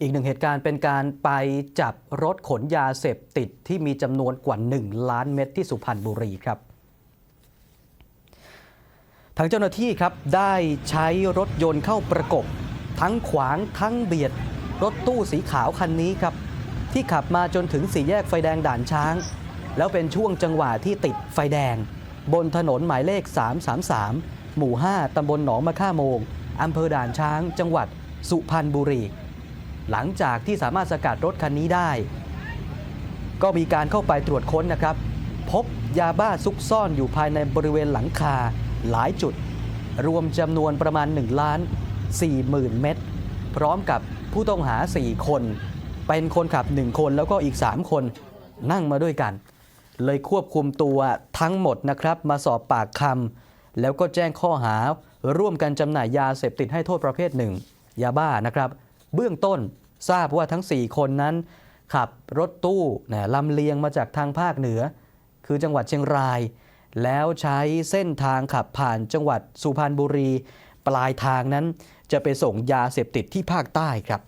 อีกหนึ่งเหตุการณ์เป็นการไปจับรถขนยาเสพติดที่มีจำนวนกว่า 1 ล้านเม็ดที่สุพรรณบุรีครับทางเจ้าหน้าที่ครับได้ใช้รถยนต์เข้าประกบ ทั้งขวางทั้งเบียด รถตู้สีขาวคันนี้ครับ ที่ขับมาจนถึงสี่แยกไฟแดงด่านช้าง แล้วเป็นช่วงจังหวะที่ติดไฟแดง บนถนนหมายเลข 333 หมู่ 5 ตำบลหนองมะค่าโมง อำเภอด่านช้าง จังหวัดสุพรรณบุรี หลังจากที่สามารถสกัดรถคันนี้ได้ ก็มีการเข้าไปตรวจค้นนะครับ พบยาบ้าซุกซ่อนอยู่ภายในบริเวณหลังคาหลายจุด รวมจำนวนประมาณ1ล้าน4หมื่นเม็ดพร้อมกับผู้ต้องหา 4 คน เป็นคนขับ 1 คนแล้วก็อีก 3 คนนั่งมาด้วยกัน เลยควบคุมตัวทั้งหมดนะครับมาสอบปากคำแล้วก็แจ้งข้อหาร่วมกันจำหน่ายยาเสพติดให้โทษประเภทหนึ่ง ยาบ้านะครับ เบื้องต้นทราบว่าทั้ง 4 คนนั้น ขับรถตู้นะลำเลียงมาจากทางภาคเหนือ คือจังหวัดเชียงราย แล้วใช้เส้นทางขับผ่านจังหวัดสุพรรณบุรี ปลายทางนั้นจะไปส่งยาเสพติดที่ภาคใต้ครับ